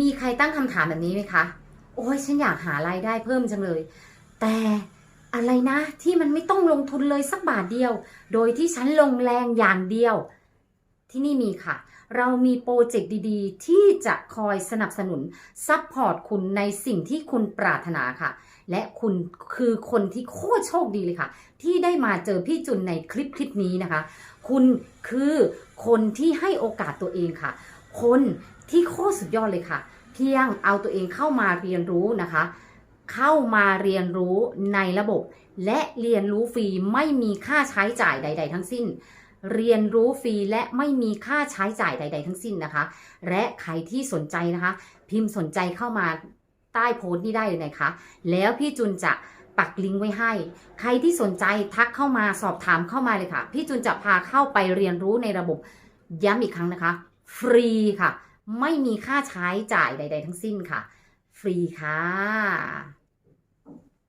มีใครตั้งคำถามแบบนี้ไหมคะ โอ้ยฉันอยากหารายได้เพิ่มจังเลย แต่อะไรนะที่มันไม่ต้องลงทุนเลยสักบาทเดียว โดยที่ฉันลงแรงอย่างเดียว ที่นี่มีค่ะ เรามีโปรเจกต์ดีๆ ที่จะคอยสนับสนุนซัพพอร์ตคุณในสิ่งที่คุณปรารถนาค่ะ และคุณคือคนที่โคตรโชคดีเลยค่ะ ที่ได้มาเจอพี่จุนในคลิปคลิปนี้นะคะ คุณคือคนที่ให้โอกาสตัวเองค่ะ คน ที่โคตรสุดยอดเลยค่ะ เพียงเอาตัวเองเข้ามาเรียนรู้นะคะ เข้ามาเรียนรู้ในระบบ และเรียนรู้ฟรีไม่มีค่าใช้จ่ายใด ๆ ทั้งสิ้น เรียนรู้ฟรีและไม่มีค่าใช้จ่ายใด ๆ ทั้งสิ้นนะคะ และใครที่สนใจนะคะ พิมพ์สนใจเข้ามาใต้โพสต์นี้ได้เลยนะคะ แล้วพี่จุนจะปักลิงก์ไว้ให้ ใครที่สนใจทักเข้ามาสอบถามเข้ามาเลยค่ะ พี่จุนจะพาเข้าไปเรียนรู้ในระบบย้ำอีกครั้งนะคะ ฟรีค่ะ ไม่มีค่าใช้จ่ายใด ๆ ทั้งสิ้นค่ะ ฟรีค่ะ